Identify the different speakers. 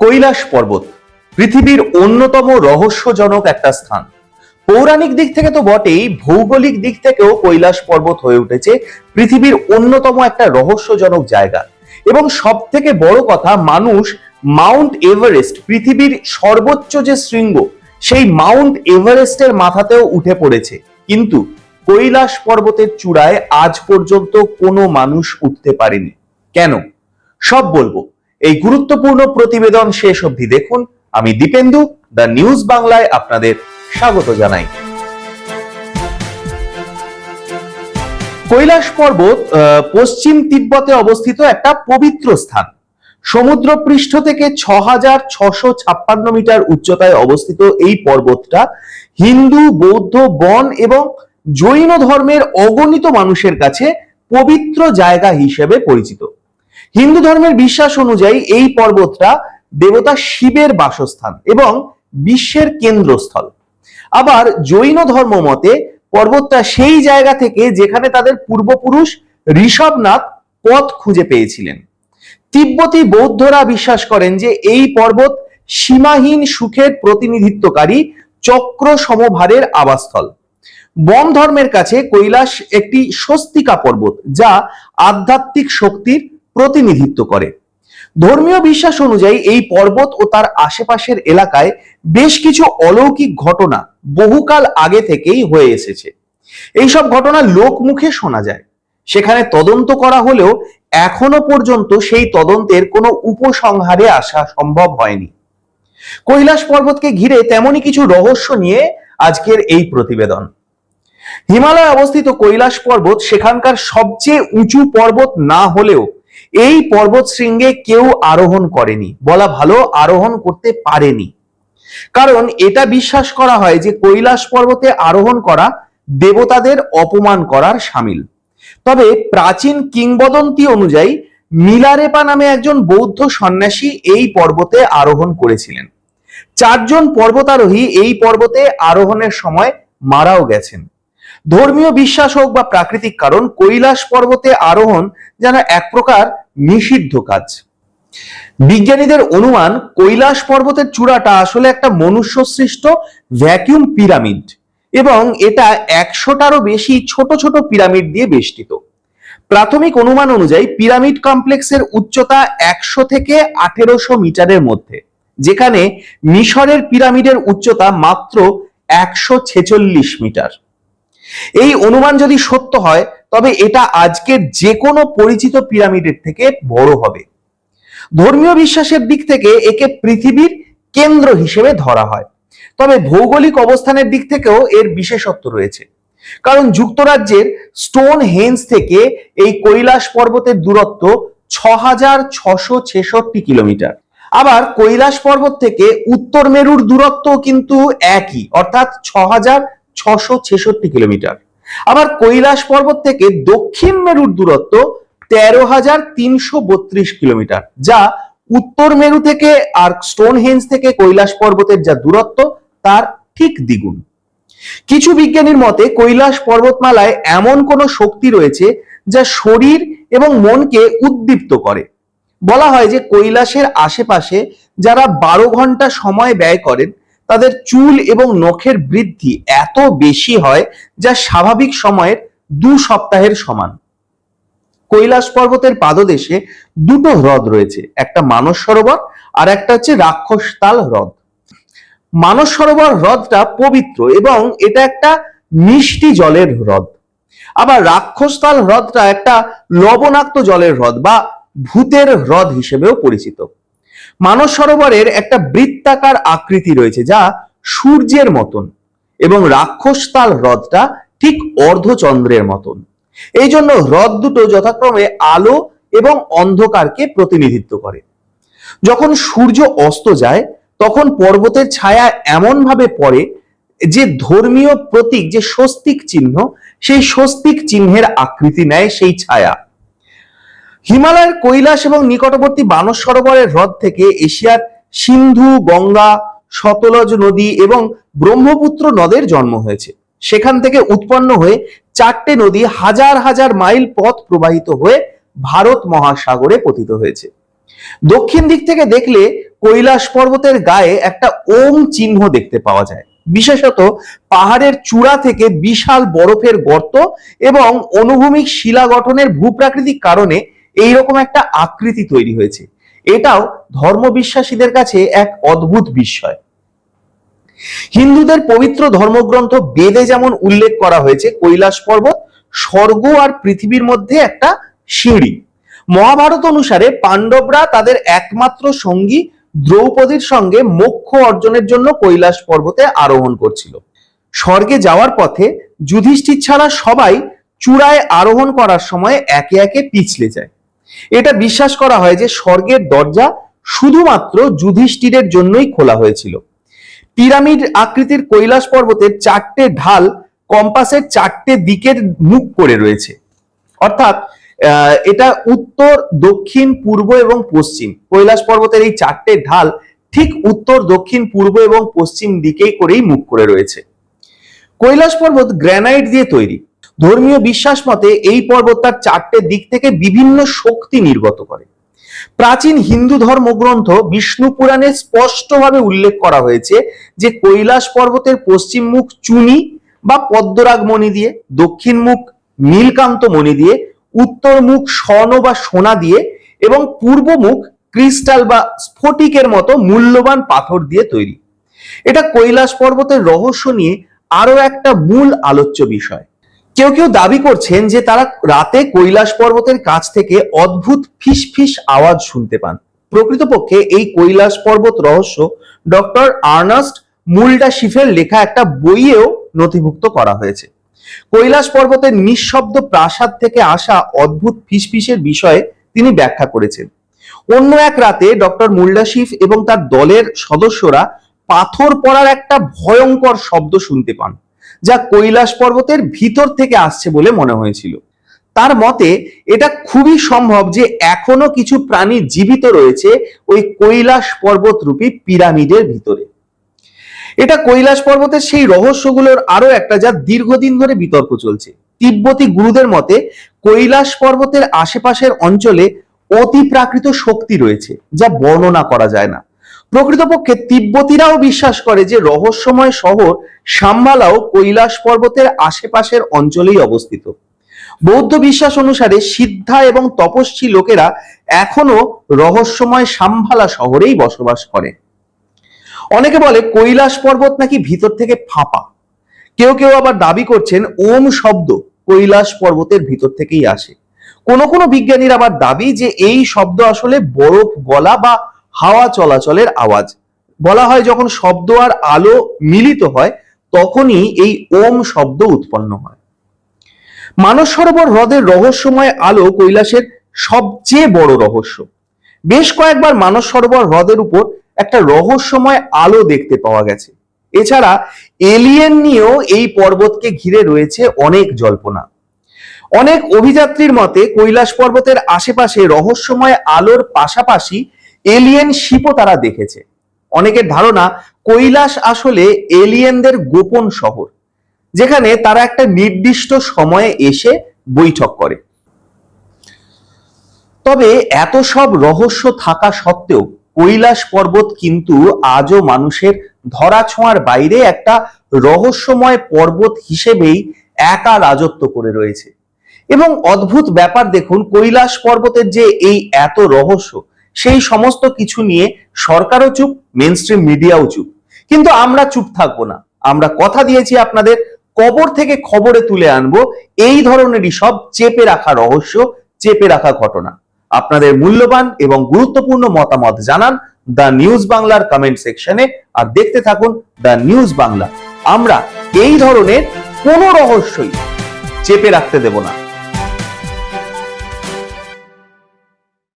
Speaker 1: কৈলাস পর্বত, পৃথিবীর অন্যতম রহস্যজনক একটা স্থান। পৌরাণিক দিক থেকে তো বটেই, ভৌগোলিক দিক থেকেও কৈলাস পর্বত হয়ে উঠেছে পৃথিবীর অন্যতম একটা রহস্যজনক জায়গা। এবং সব থেকে বড় কথা, মানুষ মাউন্ট এভারেস্ট, পৃথিবীর সর্বোচ্চ যে শৃঙ্গ, সেই মাউন্ট এভারেস্টের মাথাতেও উঠে পড়েছে। কিন্তু কৈলাস পর্বতের চূড়ায় আজ পর্যন্ত কোনো মানুষ উঠতে পারেনি। কেন? সব বলব। এই গুরুত্বপূর্ণ প্রতিবেদন শেষ অবধি দেখুন। আমি দীপেন্দু, দ্য নিউজ বাংলায় আপনাদের স্বাগত জানাই। কৈলাস পর্বত পশ্চিম তিব্বতে অবস্থিত একটা পবিত্র স্থান। সমুদ্র পৃষ্ঠ থেকে ছ মিটার উচ্চতায় অবস্থিত এই পর্বতটা হিন্দু, বৌদ্ধ, বন এবং জৈন ধর্মের অগণিত মানুষের কাছে পবিত্র জায়গা হিসেবে পরিচিত। হিন্দু ধর্মের বিশ্বাস অনুযায়ী এই পর্বতটা দেবতা শিবের বাসস্থান এবং বিশ্বের কেন্দ্রস্থল। আবার জৈন ধর্ম মতে পর্বতটা সেই জায়গা থেকে যেখানে তাদের পূর্বপুরুষ ঋষভনাথ পথ খুঁজে পেয়েছিলেন। তিব্বতী বৌদ্ধরা বিশ্বাস করেন যে এই পর্বত সীমাহীন সুখের প্রতিনিধিত্বকারী চক্র সমভারের আবাসস্থল। বন ধর্মের কাছে কৈলাস একটি স্বস্তিকা পর্বত যা আধ্যাত্মিক শক্তির প্রতিনিধিত্ব করে। ধর্মীয় বিশ্বাস অনুযায়ী এই পর্বত ও তার আশেপাশের এলাকায় বেশ কিছু অলৌকিক ঘটনা বহুকাল আগে থেকেই হয়ে এসেছে। এইসব ঘটনা লোকমুখে শোনা যায়। সেখানে তদন্ত করা হলেও এখনও পর্যন্ত সেই তদন্তের কোনো উপসংহারে আসা সম্ভব হয়নি। কৈলাস পর্বতকে ঘিরে তেমনই কিছু রহস্য নিয়ে আজকের এই প্রতিবেদন। হিমালয়ে অবস্থিত কৈলাস পর্বত সেখানকার সবচেয়ে উঁচু পর্বত না হলেও এই পর্বত শৃঙ্গে কেউ আরোহণ করেনি। বলা ভালো, আরোহণ করতে পারেনি। কারণ এটা বিশ্বাস করা হয় যে কৈলাস পর্বতে আরোহণ করা দেবতাদের অপমান করার সামিল। তবে প্রাচীন কিংবদন্তি অনুযায়ী মিলারেপা নামে একজন বৌদ্ধ সন্ন্যাসী এই পর্বতে আরোহণ করেছিলেন। চারজন পর্বতারোহী এই পর্বতে আরোহণের সময় মারাও গেছেন। ধর্মীয় বিশ্বাস হোক বা প্রাকৃতিক কারণ, কৈলাস পর্বতে আরোহণ যেন এক প্রকার নিষিদ্ধ কাজ। বিজ্ঞানীদের অনুমান, কৈলাস পর্বতের চূড়াটা আসলে একটা মনুষ্য সৃষ্ট ভ্যাকিউম পিরামিড এবং এটা একশোটারও বেশি ছোট ছোট পিরামিড দিয়ে বেষ্টিত। প্রাথমিক অনুমান অনুযায়ী পিরামিড কমপ্লেক্সের উচ্চতা একশো থেকে আঠেরোশো মিটারের মধ্যে, যেখানে মিশরের পিরামিডের উচ্চতা মাত্র একশো ছেচল্লিশ মিটার। এই অনুমান যদি সত্য হয়, তবে এটা আজকের যে কোনো পরিচিত পিরামিডের থেকে বড় হবে। ধর্মীয় বিশ্বাসের দিক থেকে একে পৃথিবীর কেন্দ্র হিসেবে ধরা হয়। তবে ভৌগোলিক অবস্থানের দিক থেকেও এর বিশেষত্ব রয়েছে। কারণ যুক্তরাজ্যের স্টোন হেন্স থেকে এই কৈলাস পর্বতের দূরত্ব ছ কিলোমিটার। আবার কৈলাস পর্বত থেকে উত্তর মেরুর দূরত্ব কিন্তু একই, অর্থাৎ ছ ছশো ছেষট্টি কিলোমিটার। আবার কৈলাস পর্বত থেকে দক্ষিণ মেরুর দূরত্ব তেরো হাজার তিনশো বত্রিশ কিলোমিটার, যা উত্তর মেরু থেকে আর স্টোন হেঞ্জ থেকে কৈলাস পর্বতের যা দূরত্ব, তার ঠিক দ্বিগুণ। কিছু বিজ্ঞানীর মতে, কৈলাস পর্বতমালায় এমন কোনো শক্তি রয়েছে যা শরীর এবং মনকে উদ্দীপ্ত করে। বলা হয় যে কৈলাসের আশেপাশে যারা বারো ঘণ্টা সময় ব্যয় করেন তাদের চুল এবং নখের বৃদ্ধি এত বেশি হয় যা স্বাভাবিক সময়ের দু সপ্তাহের সমান। কৈলাস পর্বতের পাদদেশে দুটো হ্রদ রয়েছে, একটা মানস সরোবর আর একটা হচ্ছে রাক্ষসতাল হ্রদ। মানস সরোবর হ্রদটা পবিত্র এবং এটা একটা মিষ্টি জলের হ্রদ। আবার রাক্ষসতাল হ্রদটা একটা লবণাক্ত জলের হ্রদ বা ভূতের হ্রদ হিসেবেও পরিচিত। মানস সরোবরের একটা বৃত্তাকার আকৃতি রয়েছে যা সূর্যের মতন এবং রাক্ষসতাল হ্রদটা ঠিক অর্ধচন্দ্রের মতন। এই জন্য হ্রদ দুটো যথাক্রমে আলো এবং অন্ধকারকে প্রতিনিধিত্ব করে। যখন সূর্য অস্ত যায়, তখন পর্বতের ছায়া এমন ভাবে পড়ে যে ধর্মীয় প্রতীক, যে স্বস্তিক চিহ্ন, সেই স্বস্তিক চিহ্নের আকৃতি নেয় সেই ছায়া। হিমালয়ের কৈলাস এবং নিকটবর্তী বানস সরোবরের হ্রদ থেকে এশিয়ার সিন্ধু, গঙ্গা, সতলজ নদী এবং ব্রহ্মপুত্র নদের জন্ম হয়েছে। সেখান থেকে উৎপন্ন হয়ে চারটে নদী হাজার হাজার মাইল পথ প্রবাহিত হয়ে ভারত মহাসাগরে পতিত হয়েছে। দক্ষিণ দিক থেকে দেখলে কৈলাস পর্বতের গায়ে একটা ওম চিহ্ন দেখতে পাওয়া যায়। বিশেষত পাহাড়ের চূড়া থেকে বিশাল বরফের গর্ত এবং অনুভূমিক শিলা গঠনের ভূপ্রাকৃতিক কারণে এইরকম একটা আকৃতি তৈরি হয়েছে। এটাও ধর্মবিশ্বাসীদের কাছে এক অদ্ভুত বিষয় হিন্দুদের পবিত্র ধর্মগ্রন্থ বেদে যেমন উল্লেখ করা হয়েছে, কৈলাস পর্বত, স্বর্গ আর পৃথিবীর মধ্যে একটা সিঁড়ি। মহাভারত অনুসারে পাণ্ডবরা তাদের একমাত্র সঙ্গী দ্রৌপদীর সঙ্গে মোক্ষ অর্জনের জন্য কৈলাস পর্বতে আরোহণ করছিল। স্বর্গে যাওয়ার পথে যুধিষ্ঠির ছাড়া সবাই চূড়ায় আরোহণ করার সময় একে একে পিছলে যায়। এটা বিশ্বাস করা হয় যে স্বর্গের দরজা শুধুমাত্র যুধিষ্ঠিরের জন্যই খোলা হয়েছিল। পিরামিড আকৃতির কৈলাস পর্বতের চারটে ঢাল কম্পাসের চারটে দিকের মুখ করে রয়েছে। অর্থাৎ এটা উত্তর, দক্ষিণ, পূর্ব এবং পশ্চিম। কৈলাস পর্বতের এই চারটে ঢাল ঠিক উত্তর, দক্ষিণ, পূর্ব এবং পশ্চিম দিকেই করেই মুখ করে রয়েছে। কৈলাস পর্বত গ্রানাইট দিয়ে তৈরি। ধর্মীয় বিশ্বাস মতে এই পর্বত তার চারটে দিক থেকে বিভিন্ন শক্তি নির্গত করে। প্রাচীন হিন্দু ধর্মগ্রন্থ বিষ্ণু পুরাণে স্পষ্টভাবে উল্লেখ করা হয়েছে যে কৈলাস পর্বতের পশ্চিম মুখ চুনি বা পদ্মরাগ মণি দিয়ে, দক্ষিণ মুখ নীলকান্ত মণি দিয়ে, উত্তর মুখ স্বর্ণ বা সোনা দিয়ে এবং পূর্ব মুখ ক্রিস্টাল বা স্ফটিকের মতো মূল্যবান পাথর দিয়ে তৈরি। এটা কৈলাস পর্বতের রহস্য নিয়ে আরও একটা মূল আলোচ্য বিষয়। কেউ কেউ দাবি করছেন যে তারা রাতে কৈলাস পর্বতের কাছ থেকে অদ্ভুত ফিস ফিস আওয়াজ শুনতে পান। প্রকৃতপক্ষে এই কৈলাস পর্বত রহস্য ডক্টর আর্নাস্ট মুলডা শিফের লেখা একটা বইয়েও নথিভুক্ত করা হয়েছে। কৈলাস পর্বতের নিঃশব্দ প্রাসাদ থেকে আসা অদ্ভুত ফিসফিসের বিষয়ে তিনি ব্যাখ্যা করেছেন। অন্য এক রাতে ডক্টর মুল্ডাশিফ এবং তার দলের সদস্যরা পাথর পড়ার একটা ভয়ঙ্কর শব্দ শুনতে পান। যা কৈলাস পর্বতের ভিতর থেকে আসছে বলে মনে হয়েছিল। তার মতে, এটা খুবই সম্ভব যে এখনও কিছু প্রাণী জীবিত রয়েছে ওই কৈলাস পর্বত রূপী পিরামিডের ভিতরে। এটা কৈলাস পর্বতের সেই রহস্যগুলোর আরও একটা যা দীর্ঘদিন ধরে বিতর্ক চলছে। তিব্বতী গুরুদের মতে, কৈলাস পর্বতের আশেপাশের অঞ্চলে অতি প্রাকৃত শক্তি রয়েছে, যা বর্ণনা করা যায় না। প্রকৃতপক্ষে তিব্বতীরাও বিশ্বাস করে যে রহস্যময় শহর সাম্বালাও কৈলাস পর্বতের আশেপাশের অঞ্চলেই অবস্থিত। বৌদ্ধ বিশ্বাস অনুসারে সিদ্ধা এবং তপস্বী লোকেরা এখনও রহস্যময় সাম্ভালা শহরেই বসবাস করে। অনেকে বলে কৈলাস পর্বত নাকি ভিতর থেকে ফাঁপা। কেউ কেউ আবার দাবি করছেন ওম শব্দ কৈলাস পর্বতের ভিতর থেকেই আসে। কোনো কোনো বিজ্ঞানীর আবার দাবি যে এই শব্দ আসলে বরফ গলা বা হাওয়া চলাচলের আওয়াজ। বলা হয় যখন শব্দ আর আলো মিলিত হয়, তখনই এই ওম শব্দ উৎপন্ন হয়। মানস সরোবর হ্রদের রহস্যময় আলো কৈলাসের সবচেয়ে বড় রহস্য। বেশ কয়েকবার মানস সরোবর হ্রদের উপর একটা রহস্যময় আলো দেখতে পাওয়া গেছে। এছাড়া এলিয়েন নিয়েও এই পর্বতকে ঘিরে রয়েছে অনেক জল্পনা। অনেক অভিযাত্রীর মতে কৈলাস পর্বতের আশেপাশে রহস্যময় আলোর পাশাপাশি এলিয়েন শিপও তারা দেখেছে। অনেকের ধারণা কৈলাস আসলে এলিয়েনদের গোপন শহর, যেখানে তারা একটা নির্দিষ্ট সময়ে এসে বৈঠক করে। তবে এত সব রহস্য থাকা সত্ত্বেও কৈলাস পর্বত কিন্তু আজও মানুষের ধরাছোঁয়ার বাইরে একটা রহস্যময় পর্বত হিসেবেই একা রাজত্ব করে রয়েছে। এবং অদ্ভুত ব্যাপার দেখুন, কৈলাস পর্বতের যে এই এত রহস্য সেই সমস্ত কিছু নিয়ে সরকারও চুপ মেন স্ট্রিম মিডিয়াও চুপ। কিন্তু আমরা চুপ থাকব না। আমরা কথা দিয়েছি আপনাদের, কবর থেকে খবরে তুলে আনব, এই ধরনেরই সব চেপে রাখা রহস্য, চেপে রাখা ঘটনা। আপনাদের মূল্যবান এবং গুরুত্বপূর্ণ মতামত জানান দ্য নিউজ বাংলার কমেন্ট সেকশনে আর দেখতে থাকুন দ্য নিউজ বাংলা। আমরা এই ধরনের কোনো রহস্যই চেপে রাখতে দেব না।